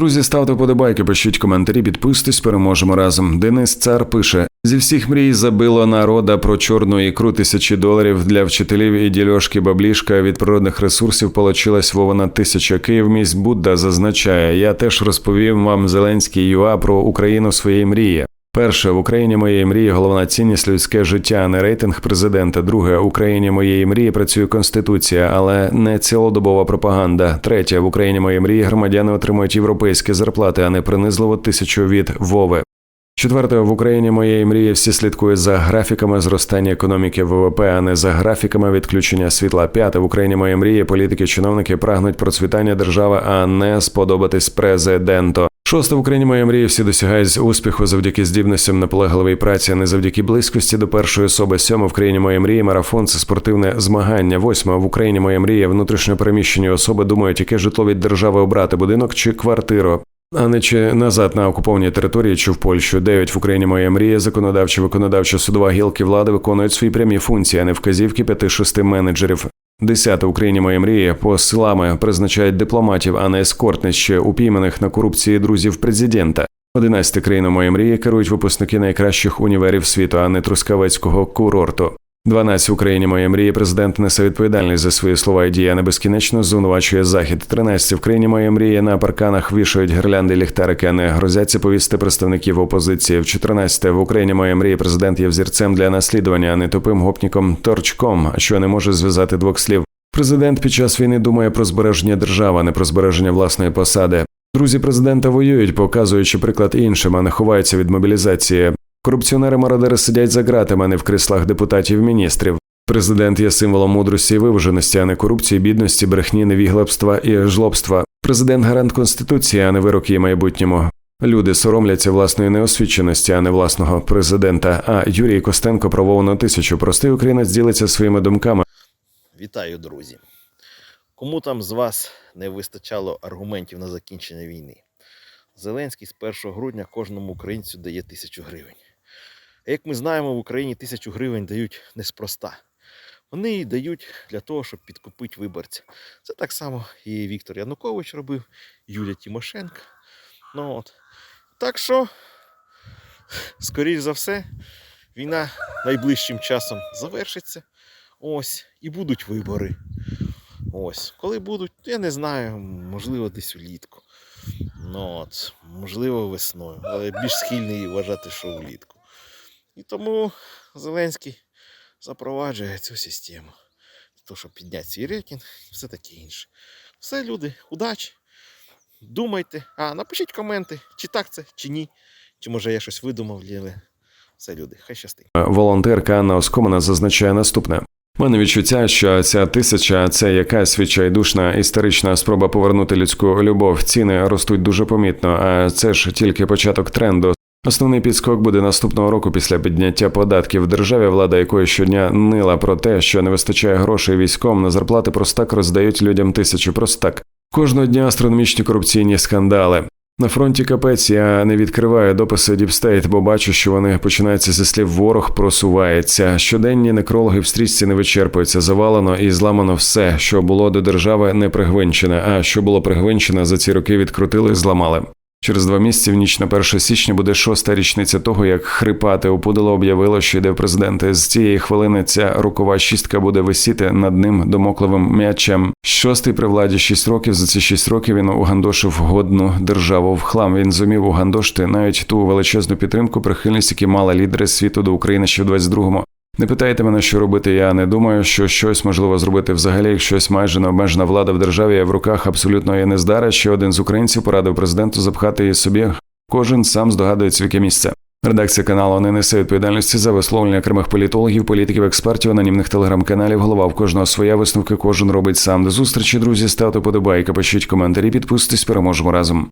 Друзі, ставте подобайки, пишіть коментарі, підписуйтесь, переможемо разом. Денис Цар пише: зі всіх мрій забило народа про чорну ікру тисячі доларів для вчителів і дільошки баблішка від природних ресурсів получилась вована тисяча. Київ місь Будда зазначає. Я теж розповім вам Зеленський ЮА про Україну своєї мрії. Перше в Україні моєї мрії головна цінність людське життя, а не рейтинг президента. Друге в Україні моєї мрії працює конституція, але не цілодобова пропаганда. Третє в Україні моєї мрії громадяни отримують європейські зарплати, а не принизливо тисячу від Вови. Четверте, в Україні моєї мрії всі слідкують за графіками зростання економіки ВВП, а не за графіками відключення світла. П'яте в Україні моєї мрії політики, чиновники прагнуть процвітання держави, а не сподобатись президенту. Шосте в Україні моєї мрії всі досягають успіху завдяки здібностям наполегливої праці, а не завдяки близькості до першої особи. Сьоме в країні моєї мрії марафон це спортивне змагання. Восьме в Україні моєї мрії внутрішньо переміщені особи думають, яке житло від держави обрати будинок чи квартиру. А не чи назад на окупованій території чи в Польщу. Дев'ять в Україні моя мрія, законодавча, виконавча, судова гілки влади виконують свої прямі функції, а не вказівки п'яти-шести менеджерів. Десяте Україні моя мрія посилами призначають дипломатів, а не ескортнище упійманих на корупції друзів президента. Одинадцяте країна моя мрії керують випускники найкращих універів світу, а не трускавецького курорту. 12 в Україні моя мрії. Президент несе відповідальність за свої слова і дії, а не безкінечно звинувачує захід. 13 в країні моя мрії на парканах вішають гірлянди ліхтарики, а не грозяться повісти представників опозиції. В 14 в Україні моя мрія. Президент є взірцем для наслідування, а не тупим гопніком торчком, що не може зв'язати двох слів. Президент під час війни думає про збереження держави, а не про збереження власної посади. Друзі президента воюють, показуючи приклад іншим, а не ховаються від мобілізації. Корупціонери-мародери сидять за ґратами, а не в кріслах депутатів-міністрів. Президент є символом мудрості і виваженості, а не корупції, бідності, брехні, невігластва і жлобства. Президент гарант конституції, а не вирок її майбутньому. Люди соромляться власної неосвіченості, а не власного президента. А Юрій Костенко про Вовну тисячу простий українець ділиться своїми думками. Вітаю, друзі! Кому там з вас не вистачало аргументів на закінчення війни? Зеленський з 1 грудня кожному українцю дає тисячу гривень. Як ми знаємо, в Україні тисячу гривень дають неспроста. Вони її дають для того, щоб підкупити виборця. Це так само і Віктор Янукович робив, Юлія Тимошенко. Ну, от. Так що, скоріш за все, війна найближчим часом завершиться. Ось, і будуть вибори. Ось. Коли будуть, я не знаю, можливо, десь улітку. Ну, от, можливо, весною. Але більш схильний вважати, що влітку. І тому Зеленський запроваджує цю систему. Того, щоб підняти свій рейтинг все таке інше. Все, люди, удачі. Думайте. А, напишіть коменти, чи так це, чи ні. Чи може я щось видумав, але все, люди, хай щастить. Волонтерка Анна Оскомана зазначає наступне. Мене відчуття, що ця тисяча це якась відчайдушна історична спроба повернути людську любов. Ціни ростуть дуже помітно, а це ж тільки початок тренду. Основний підскок буде наступного року після підняття податків в державі, влада якої щодня нила про те, що не вистачає грошей військом на зарплати простак роздають людям тисячу простак. Кожного дня астрономічні корупційні скандали. На фронті капець я не відкриваю дописи Діпстейт, бо бачу, що вони починаються зі слів ворог просувається. Щоденні некрологи в стрічці не вичерпуються. Завалено і зламано все, що було до держави не пригвинчене, а що було пригвинчене за ці роки відкрутили, зламали. Через два місяці в ніч на 1 січня буде шоста річниця того, як хрипати опудало об'явило, що йде в президенти. З цієї хвилини ця рукова шістка буде висіти над ним домокливим м'ячем. Шостий при владі шість років. За ці шість років він угандошив годну державу в хлам. Він зумів угандошити навіть ту величезну підтримку, прихильність, які мали лідери світу до України ще в 22-му. Не питайте мене, що робити. Я не думаю, що щось можливо зробити взагалі, як майже необмежена влада в державі є в руках абсолютної нездара. Ще один з українців порадив президенту запхати її собі. Кожен сам здогадується, в яке місце. Редакція каналу не несе відповідальності за висловлення окремих політологів, політиків, експертів, анонімних телеграм-каналів. Голова в кожного своя висновки кожен робить сам. До зустрічі, друзі. Ставте подобайки, пишіть коментарі, підписуйтесь, переможемо разом.